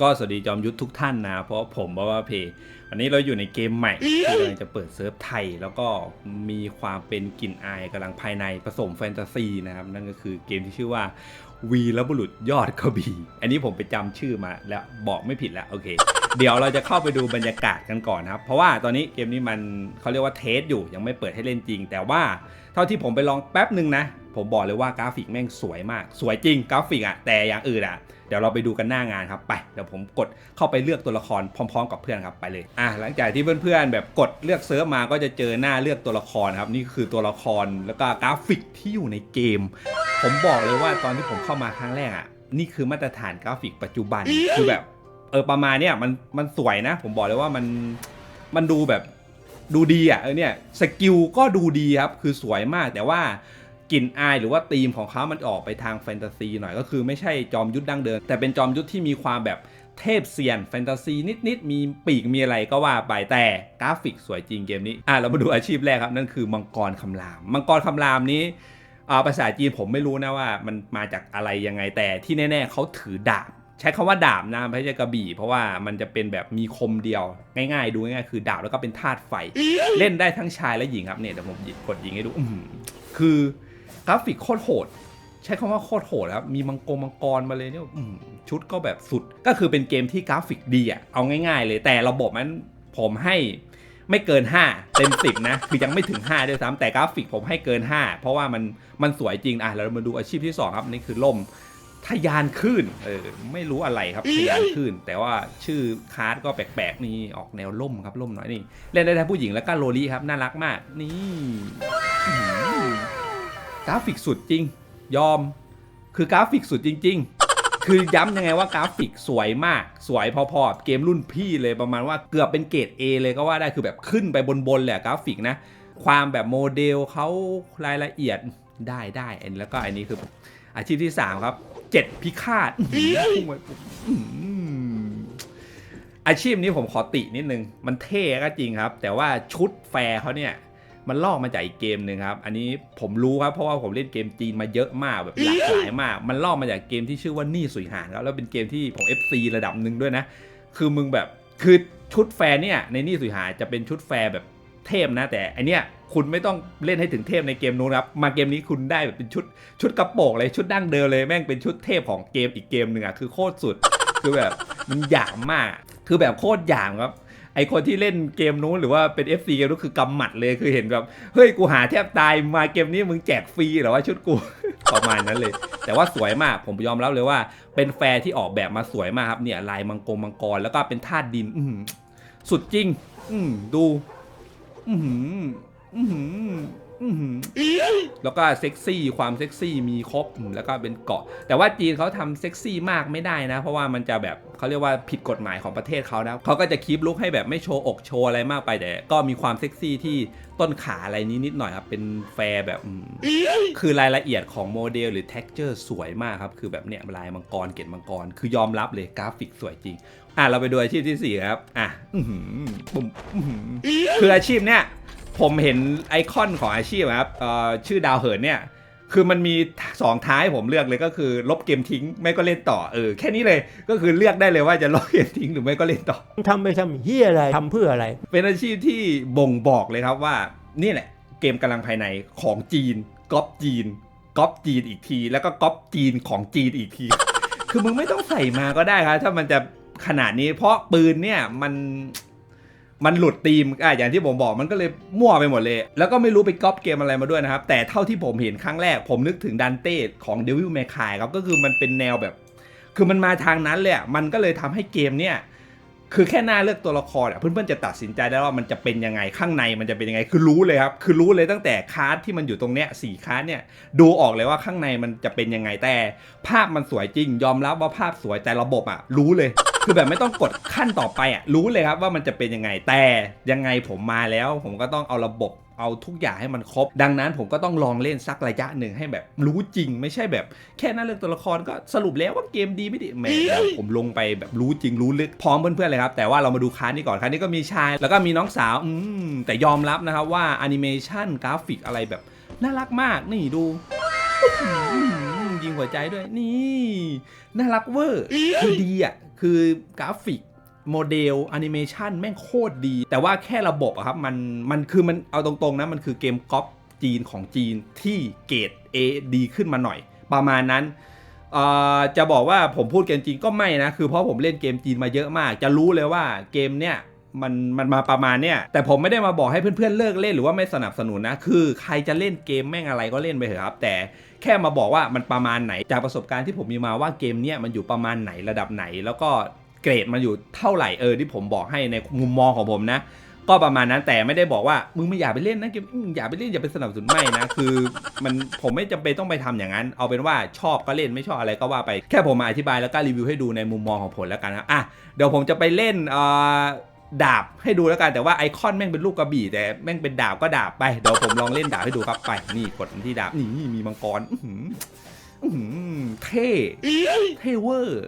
ก็สวัสดีจอมยุทธทุกท่านนะ เพราะผมบาว่าเพย์วันนี้เราอยู่ในเกมใหม่ที่กำลังจะเปิดเซิร์ฟไทย แล้วก็มีความเป็นกลิ่นอายกำลังภายในผสมแฟนตาซีนะครับ นั่นก็คือเกมที่ชื่อว่าวีรบุรุษยอดกระบี่อันนี้ผมไปจำชื่อมาแล้วบอกไม่ผิดแล้วโอเค เดี๋ยวเราจะเข้าไปดูบรรยากาศกันก่อนนะครับ เพราะว่าตอนนี้เกมนี้มันเขาเรียกว่าเทสอยู่ยังไม่เปิดให้เล่นจริง แต่ว่าเท่าที่ผมไปลองแป๊บหนึ่งนะ ผมบอกเลยว่ากราฟิกแม่งสวยมาก สวยจริงกราฟิกอะแต่อย่างอื่นอะ เดี๋ยวเราไปดูกันหน้างานครับไปเดี๋ยวผมกดเข้าไปเลือกตัวละครพร้อม ๆ กับเพื่อนครับไปเลยอะหลังจากที่เพื่อนๆ แบบกดเลือกเซิร์ฟมาก็จะเจอหน้าเลือกตัวละครครับนี่คือตัวละครแล้วก็กราฟิกที่อยู่ในเกม ผมบอกเลยว่าตอนที่ผมเข้ามาครั้งแรกอะนี่คือมาตรฐานกราฟิกปัจจุบันคือแบบเออประมาณเนี้ยมันมันสวยนะ ผมบอกเลยว่ามันมันดูแบบดูดีอะเออเนี่ยสกิลก็ดูดีครับคือสวยมากแต่ว่า กลิ่นอายหรือว่าธีมของเขามันออกไปทางแฟนตาซีหน่อยก็คือไม่ใช่จอมยุทธดั้งเดิมแต่เป็นจอมยุทธที่มีความแบบเทพเซียนแฟนตาซีนิด ๆ มีปีกมีอะไรก็ว่าไปแต่กราฟิกสวยจริงเกมนี้ อะเรามาดูอาชีพแรกครับ นั่นคือมังกรคำราม มังกรคำรามนี้อ่าภาษาจีนผมไม่รู้นะว่ามันมาจากอะไรยังไงแต่ที่แน่ ๆเขาถือดาบ ใช้คำว่าดาบนะไม่ใช่กระบี่ เพราะว่ามันจะเป็นแบบมีคมเดียว ง่าย ๆ ดูง่ายๆคือดาบแล้วก็เป็นธาตุไฟ เล่นได้ทั้งชายและหญิงครับเนี่ยเดี๋ยวผมกดยิงให้ดูคือ กราฟิกโคตรโหด ใช้คำว่าโคตรโหดครับ มีมังกรมังกรมาเลยเนี่ยอื้อหือชุดก็แบบสุด ก็คือเป็นเกมที่กราฟิกดีอะเอาง่ายๆเลย แต่ระบบมันผมให้ไม่เกิน 5 เต็ม 10 นะ คือยังไม่ถึง 5 ด้วยซ้ำแต่กราฟิกผมให้เกิน 5 เพราะว่ามันมันสวยจริงอะเรามาดูอาชีพที่ 2 ครับ นี่คือล่มทะยานคลื่นเออไม่รู้อะไรครับทะยานคลื่นแต่ว่าชื่อคาร์ดก็แปลกๆนี่ออกแนวล่มครับล่มหน่อยนี่ เล่นได้ทั้งผู้หญิงแล้วก็โรลี่ครับ น่ารักมากนี่อื้อหือ กราฟิกสุดจริง ยอม คือกราฟิกสุดจริง ๆ คือย้ำยังไงว่ากราฟิกสวยมาก สวยพอๆ เกมรุ่นพี่เลยประมาณว่าเกือบเป็นเกรด A เลยก็ว่าได้คือแบบขึ้นไปบนๆเลยอะกราฟิกนะ ความแบบโมเดลเขารายละเอียดได้ได้แล้วก็อันนี้คืออาชีพที่ 3 ครับเจ็ดพิฆาตอาชีพนี้ผมขอตินิดนึง มันเท่ก็จริงครับ แต่ว่าชุดแฟร์เขาเนี่ย มันลอกมาจากอีกเกมหนึ่งครับ อันนี้ผมรู้ครับเพราะว่าผมเล่นเกมจีนมาเยอะมากแบบหลากหลายมาก มันลอกมาจากเกมที่ชื่อว่านี่สุยหานครับแล้วเป็นเกมที่ผม FC ระดับหนึ่งด้วยนะ คือมึงแบบคือชุดแฟร์เนี่ยในนี่สุยหานจะเป็นชุดแฟร์แบบเทพนะ แต่อันเนี้ยคุณไม่ต้องเล่นให้ถึงเทพในเกมนู้นครับ มาเกมนี้คุณได้แบบเป็นชุดชุดกระโปรงเลยชุดดั้งเดิมเลยแม่งเป็นชุดเทพของเกมอีกเกมหนึ่งอะคือโคตรสุดคือแบบมันหยามมาก คือแบบโคตรหยามครับ ไอคนที่เล่นเกมนู้นหรือว่าเป็น FC เกมนู้นคือกำหมัดเลยคือเห็นแบบเฮ้ยกูหาแทบตายมาเกมนี้มึงแจกฟรีเหรอว่าชุดกู ประมาณนั้นเลย แต่ว่าสวยมากผมยอมรับเลยว่า เป็นแฟร์ที่ออกแบบมาสวยมากครับเนี่ยลายมังกรมังกรแล้วก็เป็นธาตุดิน อืสุดจริง อืดู อือหือ อหืออือหือแล้วก็เซ็กซี่ความเซ็กซี่มีครบอืมแล้วก็เป็นเกาะ แต่ว่าจีนเขาทำเซ็กซี่มากไม่ได้นะ เพราะว่ามันจะแบบเขาเรียกว่าผิดกฎหมายของประเทศเขานะเขาก็จะคีปลุกให้แบบไม่โชว์อกโชว์อะไรมากไปแต่ก็มีความเซ็กซี่ที่ต้นขาอะไรนี้นิดหน่อยครับเป็นแฟร์แบบอืมคือรายละเอียดของโมเดลหรือ texture สวยมากครับคือแบบเนี้ยลายมังกรเกล็ดมังกร คือยอมรับเลยกราฟิกสวยจริงอะเราไปดูอาชีพที่สี่ครับอะอื้อหือปุ่มอื้อหือคืออาชีพเนี้ย ผมเห็นไอคอนของอาชีพอะครับเอ่อชื่อดาวเหินเนี่ย คือมันมีสองท้ายผมเลือกเลยก็คือ ลบเกมทิ้ง ไม่ก็เล่นต่อเออแค่นี้เลยก็คือเลือกได้เลยว่าจะลบเกมทิ้งหรือไม่ก็เล่นต่อทำไปทำเฮียอะไรทำเพื่ออะไร เป็นอาชีพที่บ่งบอกเลยครับว่านี่แหละ เกมกำลังภายในของจีนก๊อปจีนก๊อปจีนอีกที แล้วก็ก๊อปจีนของจีนอีกที คือมึงไม่ต้องใส่มาก็ได้ครับถ้ามันจะขนาดนี้เพราะปืนเนี่ยมัน มันหลุดธีมอะอย่างที่ผมบอกมันก็เลยมั่วไปหมดเลย แล้วก็ไม่รู้ไปก๊อปเกมอะไรมาด้วยนะครับ แต่เท่าที่ผมเห็นครั้งแรก ผมนึกถึงดันเต้ของ Devil May Cry ครับก็คือมันเป็นแนวแบบ คือมันมาทางนั้นเลยมันก็เลยทำให้เกมเนี่ยคือแค่หน้าเลือกตัวละครเพื่อนๆจะตัดสินใจได้ว่ามันจะเป็นยังไงข้างในมันจะเป็นยังไง คือรู้เลยครับ คือรู้เลยตั้งแต่คาร์ดที่มันอยู่ตรงเนี้ยสี่คาร์ดเนี่ยดูออกเลยว่าข้างในมันจะเป็นยังไงแต่ ภาพมันสวยจริง ยอมรับว่าภาพสวยแต่ระบบอะรู้เลย คือแบบไม่ต้องกดขั้นต่อไปอะรู้เลยครับว่ามันจะเป็นยังไงแต่ยังไงผมมาแล้ว ผมก็ต้องเอาระบบเอาทุกอย่างให้มันครบ ดังนั้นผมก็ต้องลองเล่นสักระยะหนึ่งให้แบบรู้จริง ไม่ใช่แบบแค่นั้นเลือกตัวละครก็สรุปแล้วว่าเกมดีไม่ดีแหมผมลงไปแบบรู้จริงรู้ลึกพร้อมเพื่อนๆเลยครับ แต่ว่าเรามาดูคาร์ดนี้ก่อนคาร์ดนี้ก็มีชาย แล้วก็มีน้องสาวอืมแต่ยอมรับนะครับว่าแอนิเมชันกราฟิกอะไรแบบน่ารักมากนี่ดูยิงหัวใจด้วยนี่ น่ารักเวอร์คือดีอะ คือกราฟิกโมเดลแอนิเมชันแม่งโคตรดี แต่ว่าแค่ระบบอะครับมันมันคือมันเอาตรงๆนะมันคือเกมก๊อปจีนของจีนที่เกรด A ดีขึ้นมาหน่อย ประมาณนั้นจะบอกว่าผมพูดเกมจีนก็ไม่นะ คือเพราะผมเล่นเกมจีนมาเยอะมาก จะรู้เลยว่าเกมเนี้ยมันมันมาประมาณเนี้ยแต่ผมไม่ได้มาบอกให้เพื่อนๆเลิกเล่นหรือว่าไม่สนับสนุนนะ คือใครจะเล่นเกมแม่งอะไรก็เล่นไปเถอะครับ แต่แค่มาบอกว่ามันประมาณไหน จากประสบการณ์ที่ผมมีมาว่าเกมเนี้ยมันอยู่ประมาณไหนระดับไหน แล้วก็เกรดมันอยู่เท่าไหร่เออที่ผมบอกให้ในมุมมองของผมนะก็ประมาณนั้นแต่ไม่ได้บอกว่ามึงไม่อยากไปเล่นนะเกมอืมอย่าไปเล่นอย่าไปสนับสนุนไม่นะคือมันผมไม่จำเป็นต้องไปทำอย่างนั้น เอาเป็นว่าชอบก็เล่นไม่ชอบอะไรก็ว่าไปแค่ผมมาอธิบายแล้วก็รีวิวให้ดูในมุมมองของผมแล้วกันนะอะเดี๋ยวผมจะไปเล่นเอ่อ ดาบให้ดูแล้วกันแต่ว่าไอคอนแม่งเป็นลูกกระบี่แต่แม่งเป็นดาบก็ดาบไปเดี๋ยวผมลองเล่นดาบให้ดูครับไปนี่กดที่ดาบนี่มีมังกรอืเท่เท่เวอร์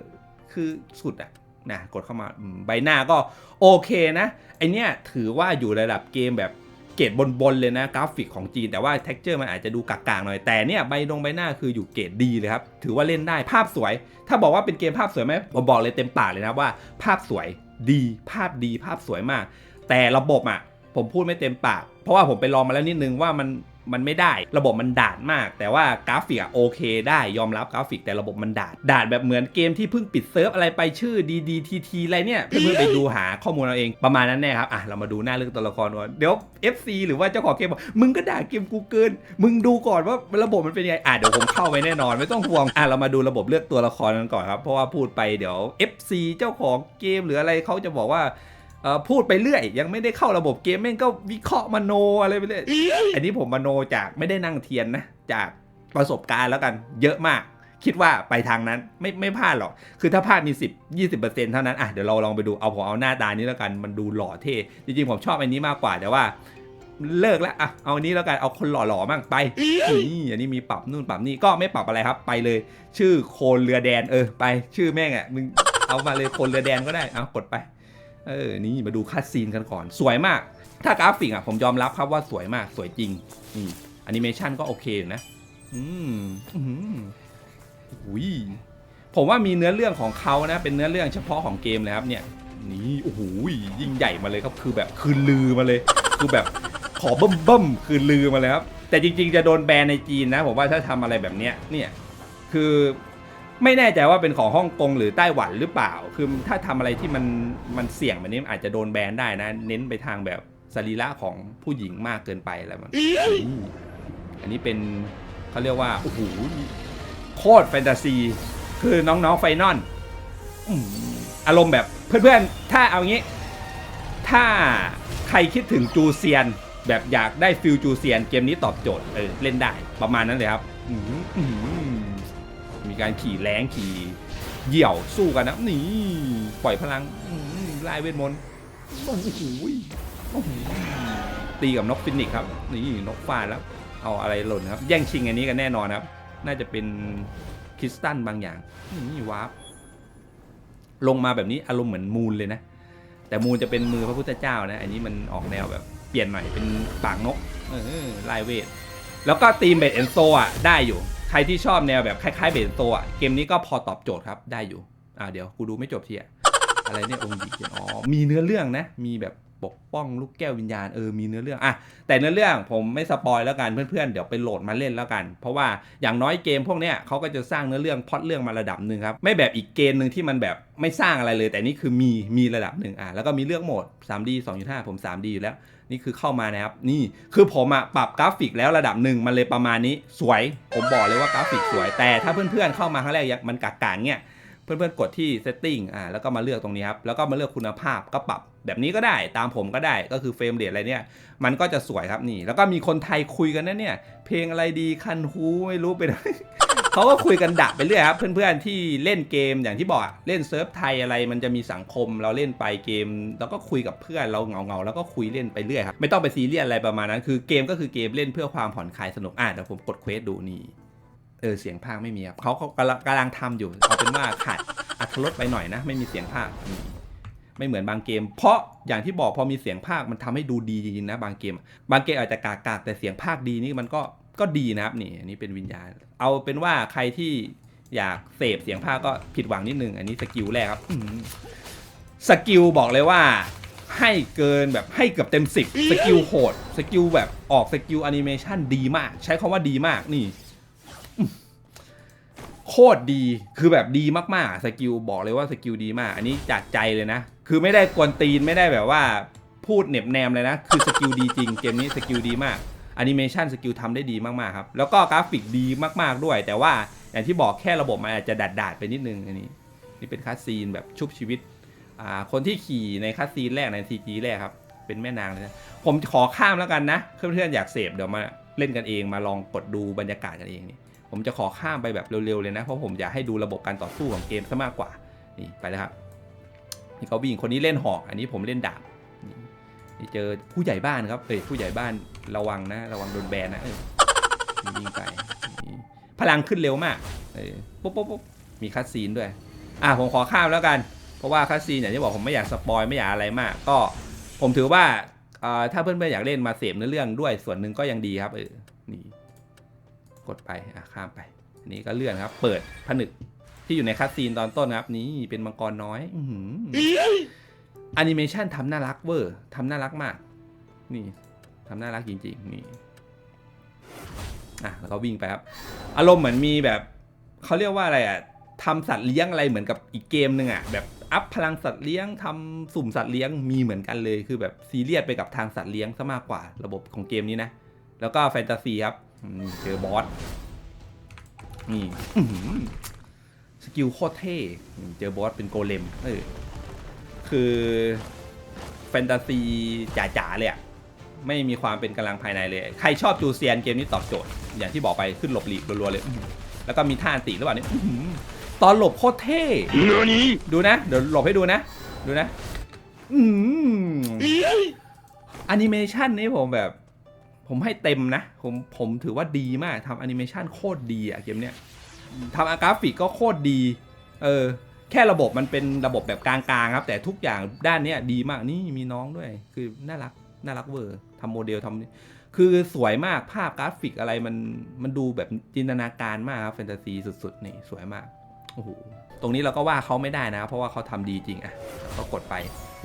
คือสุดอะนะกดเข้ามาใบหน้าก็โอเคนะ ไอเนี้ยถือว่าอยู่ระดับเกมแบบเกรดบนๆเลยนะกราฟิกของจีนแต่ว่า t e x t อร์มันอาจจะดูกากๆหน่อยแต่เนี่ยใบดงใบหน้าคืออยู่เกรดดีเลยครับ ถือว่าเล่นได้ภาพสวย ถ้าบอกว่าเป็นเกมภาพสวยไหมผมบอกเลยเต็มปากเลยนะว่าภาพสวย ดีภาพดีภาพสวยมาก แต่ระบบอะผมพูดไม่เต็มปาก เพราะว่าผมไปลองมาแล้วนิดนึงว่ามัน มันไม่ได้ ระบบมันด่าดมาก แต่ว่ากราฟิกอะโอเค ได้ยอมรับกราฟิกแต่ระบบมันด่านดดาดแบบเหมือนเกมที่เพิ่งปิดเซิร์ฟอะไรไปชื่อ DDTT อะไรเนี่ยเพื่อนๆไปดูหาข้อมูลเอาเองประมาณนั้นแน่ครับอะเรามาดูหน้าเรื่องตัวละครก่อนเดี๋ยว FC หรือว่าเจ้าของเกมบอกมึงก็ด่าเกมกูเกิน มึงดูก่อนว่าระบบมันเป็นยังไงอะเดี๋ยวผมเข้าไปแน่นอนไม่ต้องห่วงอะเรามาดูระบบเลือกตัวละครกันก่อนครับเพราะว่าพูดไปเดี๋ยว FC เจ้าของเกมหรืออะไรเขาจะบอกว่า พูดไปเรื่อย ยังไม่ได้เข้าระบบเกมแม่งก็วิเคราะห์มโนอะไรไปเรื่อยอันนี้ผมมโนจากไม่ได้นั่งเทียนนะ จากประสบการณ์แล้วกันเยอะมาก คิดว่าไปทางนั้นไม่ไม่พลาดหรอก คือถ้าพลาดมี 10 20%เท่านั้นอะเดี๋ยวเราลองไปดูเอาผมเอาหน้าตานี้แล้วกันมันดูหล่อเท่จริงๆผมชอบอันนี้มากกว่าแต่ว่าเลิกแล้วอะเอาอันนี้แล้วกันเอาคนหล่อๆมั่งไปนี่อันนี้มีปรับนู่นปรับนี่ก็ไม่ปรับอะไรครับ ไปเลย ชื่อโคนเรือแดนเออไป ชื่อแม่งอะมึงเอามาเลยโคนเรือแดนก็ได้เอากดไป เออ นี่มาดูคัดซีนกันก่อน สวยมาก ถ้ากราฟิกอะผมยอมรับครับว่าสวยมาก สวยจริง นี่แอนิเมชันก็โอเคอยู่นะ อืมอืมอุ้ยผมว่ามีเนื้อเรื่องของเขานะ เป็นเนื้อเรื่องเฉพาะของเกมเลยครับเนี่ย นี่โอ้โหยิ่งใหญ่มาเลยครับ คือแบบคือลือมาเลย คือแบบขอเบิ่มเบิ่มๆคือลือมาเลยครับ แต่จริง ๆ จะโดนแบนในจีนนะ ผมว่าถ้าทำอะไรแบบเนี้ย เนี่ย คือ ไม่แน่ใจว่าเป็นของฮ่องกงหรือไต้หวันหรือเปล่า คือถ้าทำอะไรที่มันมันเสี่ยงแบบนี้มันอาจจะโดนแบนได้นะ เน้นไปทางแบบสรีระของผู้หญิงมากเกินไปแล้วมันนี่อันนี้เป็นเขาเรียกว่าโอ้โหโคตรแฟนตาซี คือน้องๆไฟนอลอืมอารมณ์แบบเพื่อนๆ ถ้าเอางี้ ถ้าใครคิดถึงจูเซียน แบบอยากได้ฟิลจูเซียน เกมนี้ตอบโจทย์เออเล่นได้ประมาณนั้นเลยครับอืมอืมมี การขี่แรงขี่เหยี่ยวสู้กันนะนี่ปล่อยพลังไล่เวทมนต์โอ้โหตีกับนกฟินิกส์ครับ นี่นกฟาดแล้ว เอาอะไรหล่นครับ แย่งชิงอันนี้กันแน่นอนครับ น่าจะเป็นคริสตันบางอย่างนี่วาร์ปลงมาแบบนี้อารมณ์เหมือนมูนเลยนะ แต่มูนจะเป็นมือพระพุทธเจ้านะ อันนี้มันออกแนวแบบเปลี่ยนหน่อยเป็นปากนกเออลายเวท แล้วก็ตีมเบดเอนโซอะได้อยู่ ใครที่ชอบแนวแบบคล้ายๆเบนโซอะเกมนี้ก็พอตอบโจทย์ครับได้อยู่อ่าเดี๋ยวกูดูไม่จบทีอะอะไรเนี่ยองค์หญิงอ๋อมีเนื้อเรื่องนะ มีแบบปกป้องลูกแก้ววิญญาณเออมีเนื้อเรื่องอะแต่เนื้อเรื่องผมไม่สปอยแล้วกันเพื่อนๆเดี๋ยวไปโหลดมาเล่นแล้วกัน เพราะว่าอย่างน้อยเกมพวกเนี้ยเขาก็จะสร้างเนื้อเรื่องพล็อตเรื่องมาระดับหนึ่งครับไม่แบบอีกเกมหนึ่งที่มันแบบไม่สร้างอะไรเลย แต่นี่คือมีมีระดับหนึ่งอะแล้วก็มีเรื่องโหมด 3D 2.5 ผม 3D อยู่แล้ว นี่คือเข้ามานะครับ นี่คือผมอะปรับกราฟิกแล้วระดับหนึ่งมันเลยประมาณนี้สวย ผมบอกเลยว่ากราฟิกสวย แต่ถ้าเพื่อนๆเข้ามาครั้งแรกยังมันกากๆเนี่ยเพื่อนๆกดที่ setting อ่าแล้วก็มาเลือกตรงนี้ครับ แล้วก็มาเลือกคุณภาพก็ปรับแบบนี้ก็ได้ตามผมก็ได้ก็คือเฟรมเรทอะไรเนี่ย มันก็จะสวยครับนี่ แล้วก็มีคนไทยคุยกันนะเนี่ย เพลงอะไรดีคันฮูไม่รู้ไปไหน เขาก็คุยกันดักไปเรื่อยครับ เพื่อนๆที่เล่นเกมอย่างที่บอกเล่นเซิร์ฟไทยอะไรมันจะมีสังคมเราเล่นไปเกม แล้วก็คุยกับเพื่อนเราเงาๆแล้วก็คุยเล่นไปเรื่อยครับไม่ต้องไปซีเรียสอะไรประมาณนั้น คือเกมก็คือเกมเล่นเพื่อความผ่อนคลายสนุกอะเดี๋ยวผมกดเควสดูนี่เออเสียงภาคไม่มีครับเขาเขากำลังทำอยู่เอาเป็นว่าขาดอัตรสไปหน่อยนะ ไม่มีเสียงภาคไม่เหมือนบางเกม เพราะอย่างที่บอกพอมีเสียงภาคมันทำให้ดูดีจริงๆนะ บางเกม บางเกมอาจจะกากๆแต่เสียงภาคดีนี่มันก็ ก็ดีนะครับนี่อันนี้เป็นวิญญาณ เอาเป็นว่าใครที่อยากเสพเสียงภาคก็ผิดหวังนิดนึง อันนี้สกิลแรกครับสกิลบอกเลยว่า ให้เกินแบบให้เกือบเต็มสิบสกิลโหด สกิลแบบออกสกิลแอนิเมชันดีมาก ใช้คำว่าดีมากนี่โคตรดีคือแบบดีมากๆ สกิลบอกเลยว่าสกิลดีมาก อันนี้จากใจเลยนะ คือไม่ได้กวนตีนไม่ได้แบบว่าพูดเหน็บแนมเลยนะ คือสกิลดีจริงเกมนี้สกิลดีมาก แอนิเมชันสกิลทำได้ดีมากๆครับ แล้วก็กราฟิกดีมากๆด้วย แต่ว่าอย่างที่บอกแค่ระบบมันอาจจะดัดดาดๆไปนิดนึงอันนี้ นี่เป็นคัสซีนแบบชุบชีวิตอ่าคนที่ขี่ในคัสซีนแรกในทีจีแรกครับ เป็นแม่นางเลยนะผมขอข้ามแล้วกันนะเพื่อนๆอยากเสพเดี๋ยวมาเล่นกันเองมาลองกดดูบรรยากาศกันเองนี่ผมจะขอข้ามไปแบบเร็วๆเลยนะเพราะผมอยากให้ดูระบบการต่อสู้ของเกมซะมากกว่านี่ไปเลยครับนี่เขาวิ่งคนนี้เล่นหอก อันนี้ผมเล่นดาบนี่นี่เจอผู้ใหญ่บ้านครับเอ้ยผู้ใหญ่บ้าน ระวังนะ ระวังโดนแบนนะเออนี่วิ่งไปนี่พลังขึ้นเร็วมากเออปุ๊บปุ๊บปุ๊บมีคัสซีนด้วย อะผมขอข้ามแล้วกัน เพราะว่าคัสซีนอย่างที่บอกผมไม่อยากสปอยไม่อยากอะไรมาก ก็ผมถือว่าเอ่อถ้าเพื่อนๆอยากเล่นมาเสพเนื้อเรื่องด้วยส่วนหนึ่งก็ยังดีครับเออนี่กดไปอะข้ามไป อันนี้ก็เลื่อนครับ เปิดผนึกที่อยู่ในคัสซีนตอนต้นครับ นี่เป็นมังกรน้อยอื้อหือแอนิเมชันทำน่ารักเวอร์ทำน่ารักมาก นี่ ทำน่ารักจริงๆนี่อะแล้วก็วิ่งไปครับ อารมณ์เหมือนมีแบบเขาเรียกว่าอะไรอะทำสัตว์เลี้ยงอะไรเหมือนกับอีกเกมหนึ่งอะแบบอัพพลังสัตว์เลี้ยงทำสุ่มสัตว์เลี้ยงมีเหมือนกันเลยคือแบบซีเรียสไปกับทางสัตว์เลี้ยงซะมากกว่าระบบของเกมนี้นะ แล้วก็แฟนตาซีครับเจอบอสนี่สกิลโคตรเท่เจอบอสเป็นโกเลมเออคือแฟนตาซีจ๋าๆเลยอะ ไม่มีความเป็นกำลังภายในเลย ใครชอบจูเซียนเกมนี้ตอบโจทย์ อย่างที่บอกไปขึ้นหลบหลีกรัวๆเลยอื้อหือแล้วก็มีท่าอันติหรือเปล่าเนี่ยอื้อหือตอนหลบโคตรเท่ดูนะ เดี๋ยวหลบให้ดูนะ ดูนะอืมแอนิเมชันนี้ผมแบบ ผมให้เต็มนะ ผมผมถือว่าดีมากทำแอนิเมชันโคตรดีอะเกมเนี้ยทำอากราฟิกก็โคตรดี เออ แค่ระบบมันเป็นระบบแบบกลางๆครับ แต่ทุกอย่างด้านเนี้ยดีมากนี่มีน้องด้วย คือน่ารัก น่ารักเวอร์ ทำโมเดลทำคือสวยมากภาพกราฟิกอะไรมันมันดูแบบจินตนาการมากครับแฟนตาซีสุดๆนี่สวยมากโอ้โหตรงนี้เราก็ว่าเขาไม่ได้นะ เพราะว่าเขาทำดีจริงอะก็กดไป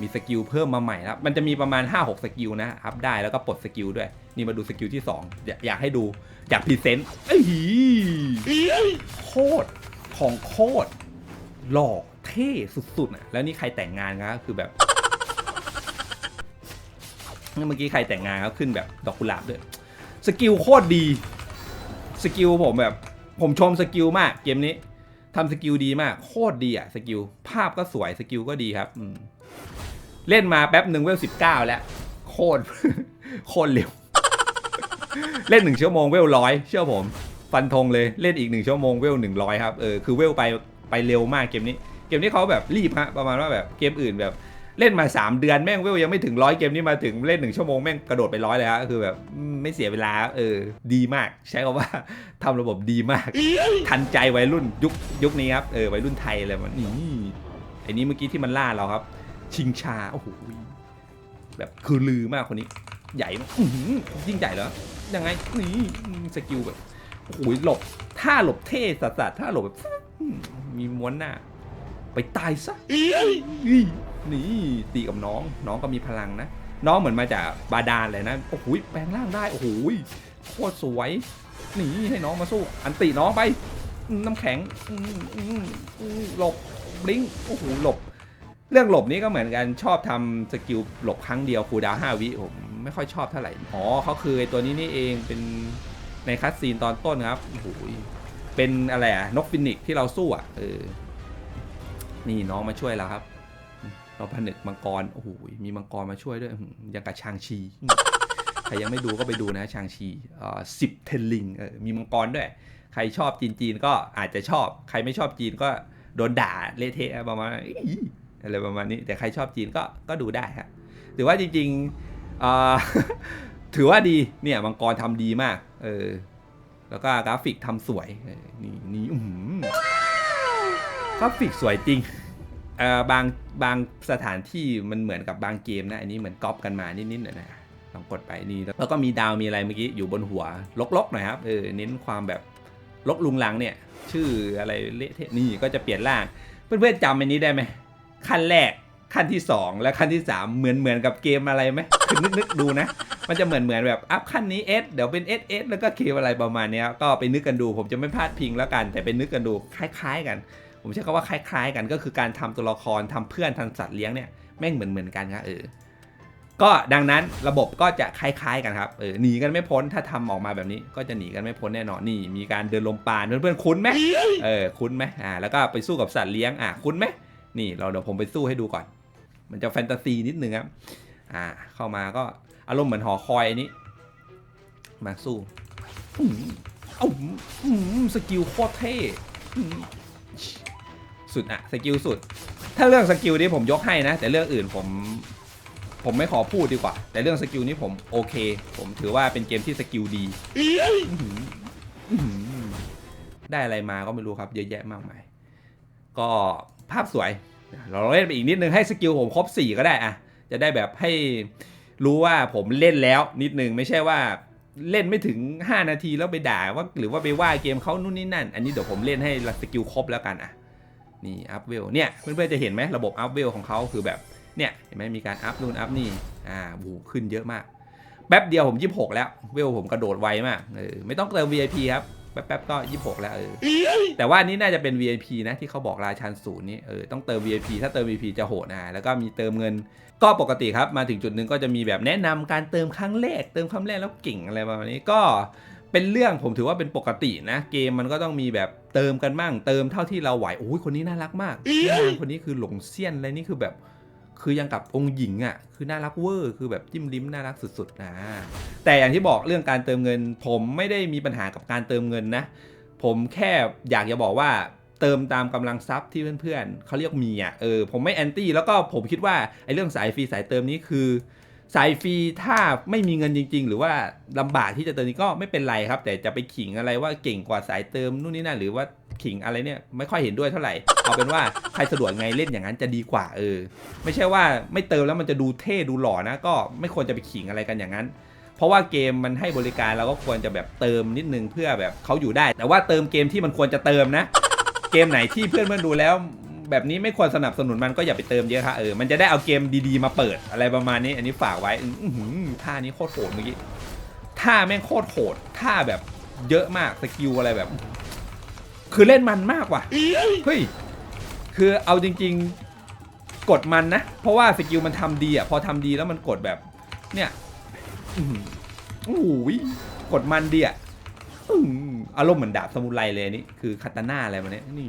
มีสกิลเพิ่มมาใหม่แล้วมันจะมีประมาณ 5-6 สกิลนะอัพได้แล้วก็ปลดสกิลด้วย นี่มาดูสกิลที่ 2 อยากอยากให้ดูอยากพรีเซนต์เอ้ยโคตรของโคตรหล่อเท่สุดๆอะแล้วนี่ใครแต่งงานก็คือแบบ เมื่อกี้ใครแต่งงานก็ขึ้นแบบดอกกุหลาบด้วยสกิลโคตรดี สกิลผมแบบ ผมชมสกิลมากเกมนี้ทำสกิลดีมาก โคตรดีอะสกิลภาพก็สวยสกิลก็ดีครับเล่นมาแป๊บหนึ่งเวลสิบเก้าแล้ว โคตรโคตรเร็ว เล่นหนึ่งชั่วโมงเวลร้อยเชื่อผม ฟันธงเลยเล่นอีกหนึ่งชั่วโมงเวลหนึ่งร้อยครับเออคือเวลไปไปเร็วมากเกมนี้ เกมนี้เขาแบบรีบฮะประมาณว่าแบบเกมอื่นแบบ เล่นมา 3 เดือนแม่งเวลยังไม่ถึงร้อยเกมนี้มาถึงเล่นหนึ่งชั่วโมงแม่งกระโดดไปร้อยเลยฮะคือแบบไม่เสียเวลาเออดีมาก ใช้คำว่าทำระบบดีมาก ทันใจวัยรุ่นยุคยุคนี้ครับเออวัยรุ่นไทยอะไรมันนี่ไอ้นี้เมื่อกี้ที่มันล่าเราครับ ชิงชาโอ้โหแบบคือลือมากคนนี้ ใหญ่มากอื้อหือยิ่งใหญ่แล้วยังไงนี่สกิลแบบโอ้โหหลบท่าหลบเท่สัสๆท่าหลบแบบอื้อมีม้วนหน้า ไปตายซะ นี่ตีกับน้อง น้องก็มีพลังนะ น้องเหมือนมาจากบาดาลเลยนะ โอ้โหแปลงร่างได้ โอ้โหโคตรสวย นี่ให้น้องมาสู้ อันติน้องไป น้ำแข็งหลบ บลิงโอ้โห หลบ เรื่องหลบนี้ก็เหมือนกันชอบทำสกิลหลบครั้งเดียวคูดาวห้าวิผมไม่ค่อยชอบเท่าไหร่ อ๋อเขาคือตัวนี้นี่เองเป็นในคัสซีนตอนต้นครับ โอ้โห เป็นอะไรอะนกฟินิกซ์ที่เราสู้อะเออ นี่น้องมาช่วยเราครับ เราผนึกมังกรโอ้โหมีมังกรมาช่วยด้วยอย่างกับชางชีใครยังไม่ดูก็ไปดูนะชางชีสิบเทนลิงมีมังกรด้วย ใครชอบจีนจีนก็อาจจะชอบ ใครไม่ชอบจีนก็โดนด่าเละเทะประมาณอี้อะไรประมาณนี้ แต่ใครชอบจีนก็ก็ดูได้ครับถือว่าจริงๆถือว่าดีเนี่ยมังกรทำดีมาก เออ แล้วก็กราฟิกทำสวยนี่นี่อื้อหือกราฟิกสวยจริง เอ่อบางบางสถานที่มันเหมือนกับบางเกมนะ อันนี้เหมือนก๊อปกันมานิดๆหน่อยนะลองกดไปนี่แล้วก็มีดาวมีอะไรเมื่อกี้อยู่บนหัวลกๆหน่อยครับเออเน้นความแบบลกลุงลังเนี่ย ชื่ออะไรเละเทะนี่ก็จะเปลี่ยนร่าง เพื่อนๆจำอันนี้ได้ไหมขั้นแรกขั้นที่ 2 และขั้นที่ 3 เหมือนเหมือนกับเกมอะไรไหมคือนึกนึกดูนะ มันจะเหมือนเหมือนแบบอัพขั้นนี้ S เดี๋ยวเป็น S S แล้วก็เคอะไรประมาณนี้ก็ไปนึกกันดู ผมจะไม่พลาดพิงแล้วกัน แต่ไปนึกกันดูคล้าย ๆ กัน ผมใช้คำว่าคล้ายๆ กันก็คือการทำตัวละครทำเพื่อนทำสัตว์เลี้ยงเนี่ยแม่งเหมือนเหมือนๆกันครับเออก็ดังนั้นระบบก็จะคล้ายๆกันครับเออหนีกันไม่พ้นถ้าทำออกมาแบบนี้ก็จะหนีกันไม่พ้นแน่นอนนี่มีการเดินลมปานเพื่อนๆคุ้นไหมเออคุ้นไหมอ่าแล้วก็ไปสู้กับสัตว์เลี้ยงอะคุ้นไหมนี่เราเดี๋ยวผมไปสู้ให้ดูก่อน มันจะแฟนตาซีนิดนึงครับอ่าเข้ามาก็อารมณ์เหมือนหอคอยอันนี้ มาสู้อื้อหือเอ้าสกิลโคตรเท่ สุดอะสกิลสุด ถ้าเรื่องสกิลนี้ผมยกให้นะ แต่เรื่องอื่นผมผมไม่ขอพูดดีกว่า แต่เรื่องสกิลนี้ผมโอเค ผมถือว่าเป็นเกมที่สกิลดี ได้อะไรมาก็ไม่รู้ครับ เยอะแยะมากมาย ก็ภาพสวย เราเล่นไปอีกนิดนึงให้สกิลผมครบ 4 ก็ได้อะจะได้แบบให้รู้ว่าผมเล่นแล้วนิดนึงไม่ใช่ว่าเล่นไม่ถึง 5 นาทีแล้วไปด่าว่าหรือว่าไปว่าเกมเขานู่นนี่นั่น อันนี้เดี๋ยวผมเล่นให้สกิลครบแล้วกันอะ นี่อัพเวลเนี่ยเพื่อนๆจะเห็นไหมระบบอัพเวลของเขาคือแบบเนี่ยเห็นไหมมีการอัพนู่นอัพนี่อ่าบูขึ้นเยอะมากแป๊บเดียวผม26 แล้วเวลผมกระโดดไวมากเออไม่ต้องเติม VIP ครับแป๊บๆก็ 26 แล้วเออแต่ว่านี้น่าจะเป็น VIP นะที่เขาบอกราชันศูนย์นี่เออต้องเติม VIP ถ้าเติม VIP จะโหดนะแล้วก็มีเติมเงินก็ปกติครับ มาถึงจุดหนึ่งก็จะมีแบบแนะนำการเติมครั้งแรก เติมครั้งแรกแล้วเก่งอะไรประมาณนี้ก็ เป็นเรื่องผมถือว่าเป็นปกตินะ เกมมันก็ต้องมีแบบเติมกันบ้างเติมเท่าที่เราไหวโอ้ยคนนี้น่ารักมากนางคนนี้คือหลงเซียนเลยนี่คือแบบ คือยังกับองค์หญิงอะคือน่ารักเวอร์คือแบบจิ้มลิ้มน่ารักสุดๆนะแต่อย่างที่บอกเรื่องการเติมเงิน ผมไม่ได้มีปัญหากับการเติมเงินนะ ผมแค่อยากจะบอกว่าเติมตามกำลังทรัพย์ที่เพื่อนๆเขาเรียกมีอะเออผมไม่แอนตี้แล้วก็ผมคิดว่าไอ้เรื่องสายฟรีสายเติมนี้คือ สายฟรีถ้าไม่มีเงินจริง ๆ หรือว่าลำบากที่จะเติมนี้ก็ไม่เป็นไรครับ แต่จะไปขิงอะไรว่าเก่งกว่าสายเติมนู่นนี่นั่นหรือว่าขิงอะไรเนี่ยไม่ค่อยเห็นด้วยเท่าไหร่ เอาเป็นว่าใครสะดวกไงเล่นอย่างนั้นจะดีกว่าเออ ไม่ใช่ว่าไม่เติมแล้วมันจะดูเท่ดูหล่อนะ ก็ไม่ควรจะไปขิงอะไรกันอย่างนั้น เพราะว่าเกมมันให้บริการเราก็ควรจะแบบเติมนิดนึงเพื่อแบบเขาอยู่ได้ แต่ว่าเติมเกมที่มันควรจะเติมนะ เกมไหนที่เพื่อนเพื่อนดูแล้ว แบบนี้ไม่ควรสนับสนุนมันก็อย่าไปเติมเยอะค่ะเออมันจะได้เอาเกมดีๆมาเปิดอะไรประมาณนี้ อันนี้ฝากไว้อืท่านี้โคตรโหดเมื่อกี้ท่าแม่งโคตรโหดท่าแบบเยอะมากสกิลอะไรแบบ คือเล่นมันมากว่ะเฮ้ยคือเอาจริง ๆกดมันนะ เพราะว่าสกิลมันทำดีอะพอทำดีแล้วมันกดแบบ เนี่ยอื้อหือโอ้โหกดมันดีอะอารมณ์เหมือนดาบสมุไรเลยอันนี่คือคาตาน่าอะไรมาเนี้ยนี่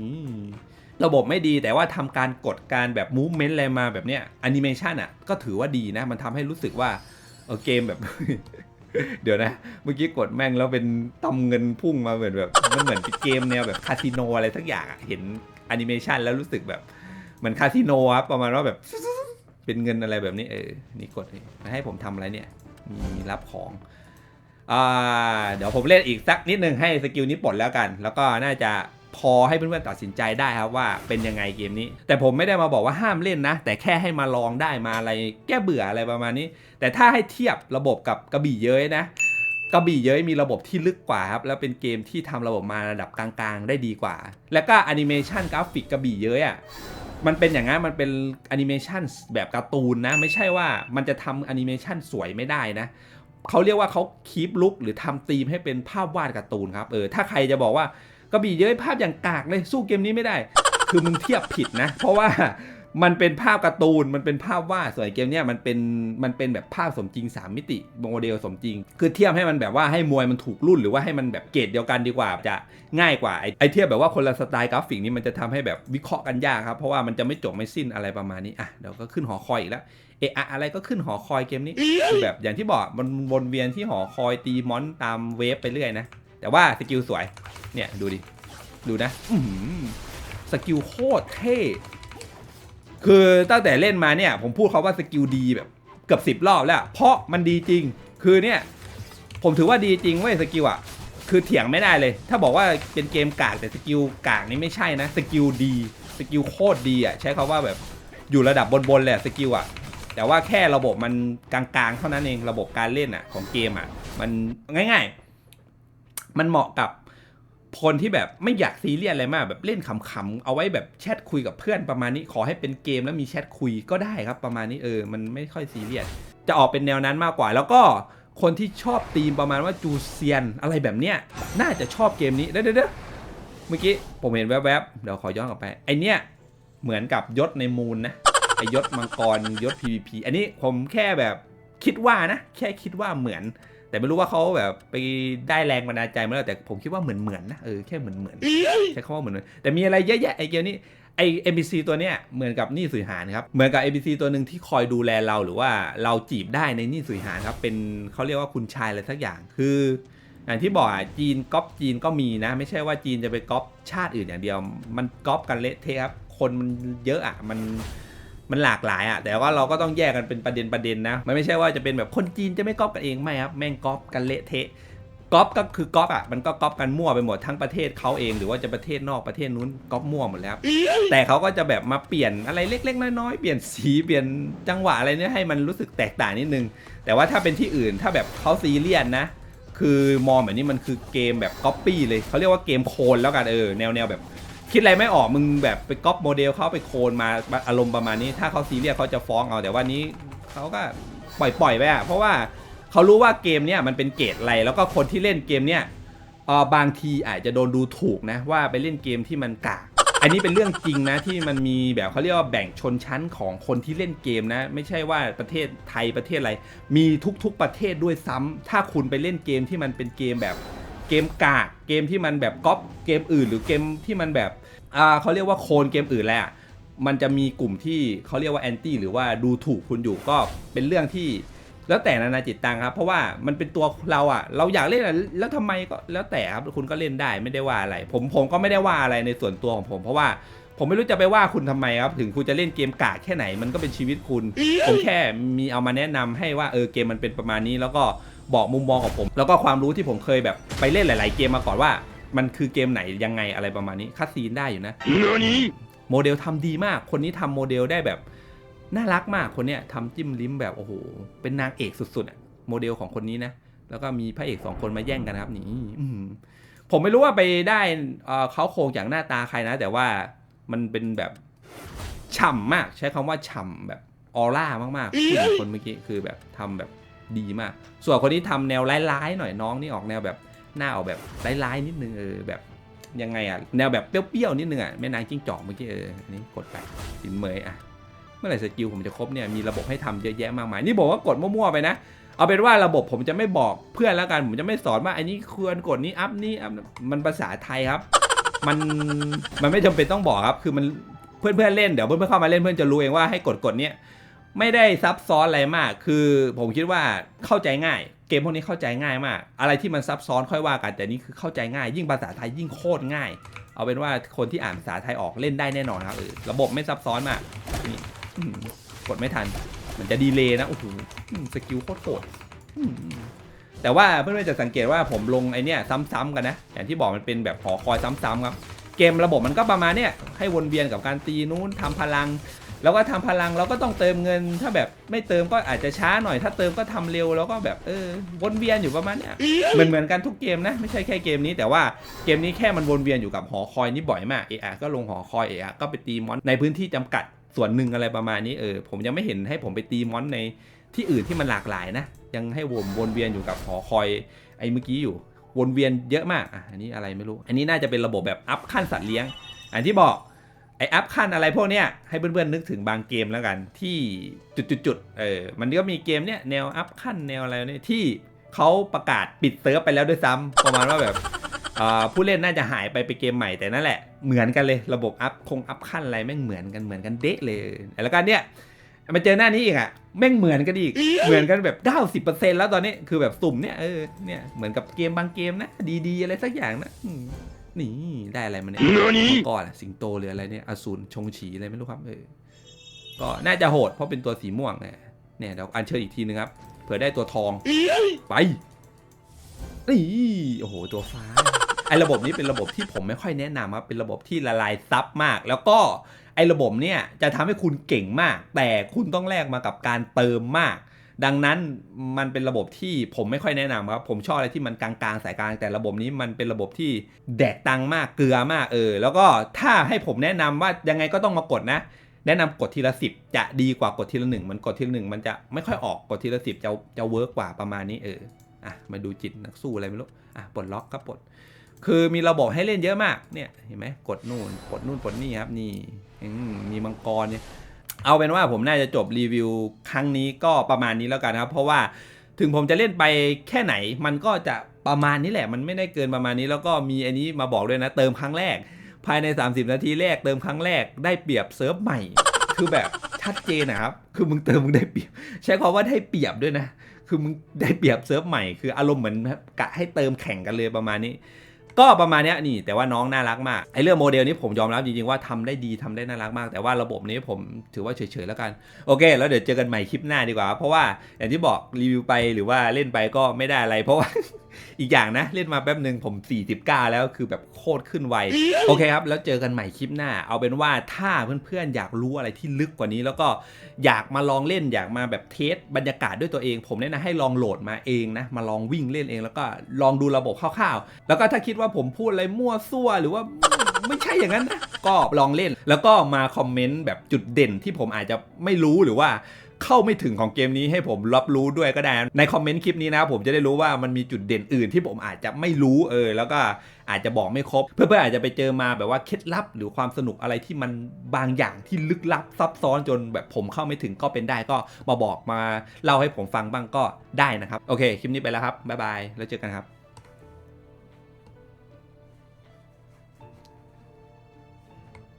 ระบบไม่ดีแต่ว่าทำการกดการแบบมูฟเมนต์อะไรมาแบบเนี้ยแอนิเมชันอะก็ถือว่าดีนะ มันทำให้รู้สึกว่าเออเกมแบบ เดี๋ยวนะ เมื่อกี้กดแม่งแล้วเป็นตำเงินพุ่งมาเหมือนแบบมันเหมือนเป็นเกมแนวแบบคาสิโนอะไรสักอย่างเห็นแอนิเมชันแล้วรู้สึกแบบเหมือนคาสิโนครับประมาณว่าแบบเป็นเงินอะไรแบบนี้เออนี่กดมาให้ผมทำอะไรเนี่ยมีรับของอ่าเดี๋ยวผมเล่นอีกสักนิดนึงให้สกิลนี้ปลดแล้วกัน แล้วก็น่าจะ พอให้เพื่อนๆตัดสินใจได้ครับว่าเป็นยังไงเกมนี้ แต่ผมไม่ได้มาบอกว่าห้ามเล่นนะ แต่แค่ให้มาลองได้มาอะไรแก้เบื่ออะไรประมาณนี้ แต่ถ้าให้เทียบระบบกับกระบี่เย้ยนะกระบี่เย้ยมีระบบที่ลึกกว่าครับแล้วเป็นเกมที่ทำระบบมาระดับกลางๆ ได้ดีกว่า แล้วก็แอนิเมชันกราฟิกกระบี่เย้ยอะมันเป็นอย่างนั้นมันเป็นแอนิเมชันแบบการ์ตูนนะ ไม่ใช่ว่ามันจะทำแอนิเมชันสวยไม่ได้นะเขาเรียกว่าเขาคีปลุกหรือทำธีมให้เป็นภาพวาดการ์ตูนครับเออถ้าใครจะบอกว่า กระบี่เย้ยภาพอย่างกากเลยสู้เกมนี้ไม่ได้ คือมึงเทียบผิดนะ เพราะว่ามันเป็นภาพการ์ตูน มันเป็นภาพวาดส่วนเกมเนี้ยมันเป็นมันเป็นแบบภาพสมจริง 3 มิติโมเดลสมจริง คือเทียบให้มันแบบว่าให้มวยมันถูกรุ่นหรือว่าให้มันแบบเกรดเดียวกันดีกว่า จะง่ายกว่าไอ้ไอเทียบแบบว่าคนละสไตล์กราฟิกนี้มันจะทำให้แบบวิเคราะห์กันยากครับเพราะว่ามันจะไม่จบไม่สิ้นอะไรประมาณนี้อะเดี๋ยวก็ขึ้นหอคอยอีกแล้วเอะอะอะไรก็ขึ้นหอคอยเกมนี้คือแบบอย่างที่บอกมันวนเวียนที่หอคอยตีมอนตามเวฟไปเรื่อยนะแต่ว่าสกิลสวย เนี่ยดูดิ ดูนะสกิลโคตรเท่คือตั้งแต่เล่นมาเนี่ย ผมพูดเขาว่าสกิลดีแบบเกือบสิบรอบแล้ว เพราะมันดีจริง คือเนี่ย ผมถือว่าดีจริงเว้ยสกิลอะ คือเถียงไม่ได้เลย ถ้าบอกว่าเป็นเกมกากแต่สกิลกากนี่ไม่ใช่นะสกิลดีสกิลโคตรดีอะใช้คาว่าแบบอยู่ระดับบนๆเลยอะสกิลอะแต่ว่าแค่ระบบมันกลางๆ เท่านั้นเองระบบการเล่นอะ ของเกมอะ มันง่าย ๆ มันเหมาะกับ คนที่แบบไม่อยากซีเรียสอะไรมากแบบเล่นขำๆเอาไว้แบบแชทคุยกับเพื่อนประมาณนี้ขอให้เป็นเกมแล้วมีแชทคุยก็ได้ครับ ประมาณนี้เออมันไม่ค่อยซีเรียสจะออกเป็นแนวนั้นมากกว่า แล้วก็คนที่ชอบธีมประมาณว่าจูเซียนอะไรแบบเนี้ยน่าจะชอบเกมนี้เด้อเด้อเด้อเมื่อกี้ผมเห็นแวบๆเดี๋ยวขอย้อนกลับไปไอเนี้ยเหมือนกับยศในมูลนะไอยศมังกรยศ PVP อันนี้ผมแค่แบบคิดว่านะ แค่คิดว่าเหมือน แต่ไม่รู้ว่าเขาแบบไปได้แรงบันดาลใจมาแล้วแต่ผมคิดว่าเหมือนเหมือนๆนะเออแค่เหมือนเหมือนๆใช้คำว่าเหมือนๆแต่มีอะไรเยอะแยะไอเกมนี้ไอ NPC ตัวเนี้ยเหมือนกับนี่สุยหานครับเหมือนกับ NPC ตัวหนึ่งที่คอยดูแลเราหรือว่าเราจีบได้ในนี่สุยหานครับเป็นเขาเรียกว่าคุณชายอะไรสักอย่างคืออย่างที่บอกอะจีนก๊อปจีนก็มีนะ ไม่ใช่ว่าจีนจะไปก๊อปชาติอื่นอย่างเดียว มันก๊อปกันเละเทะครับคนมันเยอะอะมัน มันหลากหลายอะแต่ว่าเราก็ต้องแยกกันเป็นประเด็นประเด็นนะมันไม่ใช่ว่าจะเป็นแบบคนจีนจะไม่ก๊อปกันเองไม่ครับแม่งก๊อปกันเละเทะก๊อปก็คือก๊อปอะมันก็ก๊อปกันมั่วไปหมดทั้งประเทศเขาเองหรือว่าจะประเทศนอกประเทศนู้นก๊อปมั่วหมดแล้วครับแต่เขาก็จะแบบมาเปลี่ยนอะไรเล็ก ๆ น้อยๆเปลี่ยนสีเปลี่ยนจังหวะอะไรเนี่ยให้มันรู้สึกแตกต่างนิดนึง แต่ว่าถ้าเป็นที่อื่นถ้าแบบเขาซีเรียสนะ คือมองแบบนี้มันคือเกมแบบก๊อปปี้เลยเขาเรียกว่าเกมโคลนแล้วกันเออแนวแนวแบบ คิดอะไรไม่ออกมึงแบบไปก๊อปโมเดลเขาไปโคลนมาอารมณ์ประมาณนี้ ถ้าเขาซีเรียสเขาจะฟ้องเอาแต่ว่านี้เขาก็ปล่อยปล่อยๆไปอะเพราะว่าเขารู้ว่าเกมเนี้ยมันเป็นเกรดอะไร แล้วก็คนที่เล่นเกมเนี้ยเออบางทีอาจจะโดนดูถูกนะว่าไปเล่นเกมที่มันกากอันนี้เป็นเรื่องจริงนะที่มันมีแบบเขาเรียกว่าแบ่งชนชั้นของคนที่เล่นเกมนะ ไม่ใช่ว่าประเทศไทยประเทศอะไร มีทุกๆประเทศด้วยซ้ำถ้าคุณไปเล่นเกมที่มันเป็นเกมแบบ เกมกากเกมที่มันแบบก๊อปเกมอื่น หรือเกมที่มันแบบอ่าเขาเรียกว่าโคลนเกมอื่นแหละมันจะมีกลุ่มที่เขาเรียกว่าแอนตี้หรือว่าดูถูกคุณอยู่ก็เป็นเรื่องที่ แล้วแต่นานาจิตตังครับ เพราะว่ามันเป็นตัวเราอะเราอยากเล่นอะแล้วทำไมก็แล้วแต่ครับคุณก็เล่นได้ไม่ได้ว่าอะไร ผมผมก็ไม่ได้ว่าอะไรในส่วนตัวของผม เพราะว่าผมไม่รู้จะไปว่าคุณทำไมครับ ถึงคุณจะเล่นเกมกากแค่ไหนมันก็เป็นชีวิตคุณ ผมแค่มีเอามาแนะนำให้ว่าเออเกมมันเป็นประมาณนี้แล้วก็ บอกมุมมองของผม แล้วก็ความรู้ที่ผมเคยแบบไปเล่นหลาย ๆ เกมมาก่อนว่า มันคือเกมไหนยังไงอะไรประมาณนี้คัดซีนได้อยู่นะโมเดลทำดีมาก คนนี้ทำโมเดลได้แบบน่ารักมากคนเนี้ยทำจิ้มลิ้มแบบโอ้โหเป็นนางเอกสุดๆอะโมเดลของคนนี้นะแล้วก็มีพระเอกสองคนมาแย่งกันนะครับนี่อื้อหือผมไม่รู้ว่าไปได้เอ่อเขาโครงจากหน้าตาใครนะ แต่ว่ามันเป็นแบบฉ่ำมาก ใช้คำว่าฉ่ำแบบออร่ามากๆผู้หญิงคนเมื่อกี้คือแบบทำแบบ ดีมาก ส่วนคนที่ทำแนวร้ายๆหน่อยน้องนี่ออกแนวแบบหน้าออกแบบร้ายๆนิดนึงเออแบบยังไงอะแนวแบบเปรี้ยวๆนิดนึงอะแม่นางจิ้งจอกเมื่อกี้เออนี่กดไปสินเมยอะเมื่อไหร่สกิลผมจะครบเนี่ยมีระบบให้ทำเยอะแยะมากมายนี่บอกว่ากดมั่วๆไปนะเอาเป็นว่าระบบผมจะไม่บอกเพื่อนแล้วกันผมจะไม่สอนว่าอันนี้ควรกดนี้อัพนี้อัพมันภาษาไทยครับ มันมันไม่จำเป็นต้องบอกครับ คือมันเพื่อนเพื่อนๆเล่นเดี๋ยวเพื่อนเพื่อนๆเข้ามาเล่นเพื่อนจะรู้เองว่าให้กดกดเนี้ย ไม่ได้ซับซ้อนอะไรมาก คือผมคิดว่าเข้าใจง่าย เกมพวกนี้เข้าใจง่ายมาก อะไรที่มันซับซ้อนค่อยว่ากัน แต่นี่คือเข้าใจง่าย ยิ่งภาษาไทยยิ่งโคตรง่าย เอาเป็นว่าคนที่อ่านภาษาไทยออกเล่นได้แน่นอนครับเออระบบไม่ซับซ้อนมากนี่กดไม่ทัน มันจะดีเลย์นะ โอ้โหสกิลโคตรโหดแต่ว่าเพื่อนๆจะสังเกตว่าผมลงไอเนี้ยซ้ำๆกันนะ อย่างที่บอกมันเป็นแบบหอคอยซ้ำๆครับ เกมระบบมันก็ประมาณเนี้ยให้วนเวียนกับการตีนู้นทำพลัง แล้วก็ทำพลังเราก็ต้องเติมเงิน ถ้าแบบไม่เติมก็อาจจะช้าหน่อย ถ้าเติมก็ทำเร็วแล้วก็แบบเออวนเวียนอยู่ประมาณเนี้ยเหมือนเหมือนกันทุกเกมนะไม่ใช่แค่เกมนี้ แต่ว่าเกมนี้แค่มันวนเวียนอยู่กับหอคอยนี่บ่อยมากเอะอะก็ลงหอคอยเอะอะก็ไปตีมอนในพื้นที่จำกัดส่วนหนึ่งอะไรประมาณนี้เออผมยังไม่เห็นให้ผมไปตีมอนในที่อื่นที่มันหลากหลายนะ ยังให้วนวนเวียนอยู่กับหอคอยไอ้เมื่อกี้อยู่วนเวียนเยอะมากอะอันนี้อะไรไม่รู้ อันนี้น่าจะเป็นระบบแบบอัพขั้นสัตว์เลี้ยง อันที่บอก ไออัพขั้นอะไรพวกเนี้ยให้เพื่อนๆนึกถึงบางเกมแล้วกัน ที่จุดๆๆเออมันก็มีเกมเนี้ยแนวอัพขั้นแนวอะไรเนี่ยที่เขาประกาศปิดเซิร์ฟไปแล้วด้วยซ้ำประมาณว่าแบบอ่าผู้เล่นน่าจะหายไปไปเกมใหม่แต่นั่นแหละเหมือนกันเลยระบบอัพคงอัพขั้นอะไรแม่งเหมือนกันเหมือนกันเดะเลยแล้วก็เนี้ยมาเจอหน้านี้อีกอะแม่งเหมือนกันอีกเหมือนกันแบบ 90%แล้วตอนนี้คือแบบสุ่มเนี่ยเออเนี่ยเหมือนกับเกมบางเกมนะดีๆอะไรสักอย่างนะอืม นี่ได้อะไรมาเนี่ยมังก่อนสิงโตหรืออะไรเนี่ยอสูรชงฉีอะไรไม่รู้ครับเออก็น่าจะโหดเพราะเป็นตัวสีม่วงเนี่ยเนี่ยเดี๋ยวอัญเชิญอีกทีนึงครับ เผื่อได้ตัวทองไปนี่โอ้โหตัวฟ้าไอ้ระบบนี้เป็นระบบที่ผมไม่ค่อยแนะนำครับเป็นระบบที่ละลายซับมาก แล้วก็ไอ้ระบบเนี่ยจะทำให้คุณเก่งมาก แต่คุณต้องแลกมากับการเติมมาก ดังนั้นมันเป็นระบบที่ผมไม่ค่อยแนะนำครับ ผมชอบอะไรที่มันกลางๆสายกลางแต่ระบบนี้มันเป็นระบบที่แดกตังมากเกลือมากเออ แล้วก็ถ้าให้ผมแนะนำว่ายังไงก็ต้องมากดนะ แนะนำกดทีละสิบจะดีกว่ากดทีละหนึ่งมันกดทีละหนึ่งมันจะไม่ค่อยออกกดทีละสิบจะจะเวิร์กกว่าประมาณนี้เอออะมาดูจิตนักสู้อะไรไม่รู้อะปลดล็อกครับปลดคือมีระบบให้เล่นเยอะมากเนี่ยเห็นไหมกดนู่นกดนู่นกดนี่ครับนี่มีมังกรเนี่ย เอาเป็นว่าผมน่าจะจบรีวิวครั้งนี้ก็ประมาณนี้แล้วกันครับ เพราะว่าถึงผมจะเล่นไปแค่ไหนมันก็จะประมาณนี้แหละ มันไม่ได้เกินประมาณนี้แล้วก็มีอันนี้มาบอกด้วยนะ เติมครั้งแรก ภายใน 30 นาทีแรกเติมครั้งแรกได้เปรียบเซิร์ฟใหม่ คือแบบชัดเจนนะครับ คือมึงเติมมึงได้เปรียบ ใช้คำว่าได้เปรียบด้วยนะ คือมึงได้เปรียบเซิร์ฟใหม่ คืออารมณ์เหมือนกะให้เติมแข่งกันเลยประมาณนี้ ก็ประมาณนี้นี่แต่ว่าน้องน่ารักมากไอ้เรื่องโมเดลนี้ผมยอมรับจริงๆว่าทำได้ดีทำได้น่ารักมาก แต่ว่าระบบนี้ผมถือว่าเฉยๆแล้วกันโอเค แล้วเดี๋ยวเจอกันใหม่คลิปหน้าดีกว่า เพราะว่าอย่างที่บอกรีวิวไปหรือว่าเล่นไปก็ไม่ได้อะไรเพราะว่าอีกอย่างนะ เล่นมาแป๊บหนึ่งผม 49 แล้วคือแบบโคตรขึ้นไว โอเคครับ แล้วเจอกันใหม่คลิปหน้า เอาเป็นว่าถ้าเพื่อนๆ อยากรู้อะไรที่ลึกกว่านี้ แล้วก็อยากมาลองเล่นอยากมาแบบเทสบรรยากาศด้วยตัวเอง ผมแนะนำให้ลองโหลดมาเองนะ มาลองวิ่งเล่นเอง แล้วก็ลองดูระบบคร่าวๆ แล้วก็ถ้าคิดว่าผมพูดอะไรมั่วซั่วหรือว่า ไม่ใช่อย่างนั้นนะก็ลองเล่น แล้วก็มาคอมเมนต์แบบจุดเด่นที่ผมอาจจะไม่รู้หรือว่าเข้าไม่ถึงของเกมนี้ให้ผมรับรู้ด้วยก็ได้ ในคอมเมนต์คลิปนี้นะ ผมจะได้รู้ว่ามันมีจุดเด่นอื่นที่ผมอาจจะไม่รู้เออ แล้วก็อาจจะบอกไม่ครบ เพื่อนๆอาจจะไปเจอมาแบบว่าเคล็ดลับ หรือความสนุกอะไรที่มันบางอย่างที่ลึกลับซับซ้อนจนแบบผมเข้าไม่ถึงก็เป็นได้ก็มาบอกมาเล่าให้ผมฟังบ้างก็ได้นะครับ โอเค คลิปนี้ไปแล้วครับบ๊ายบายแล้วเจอกันครับ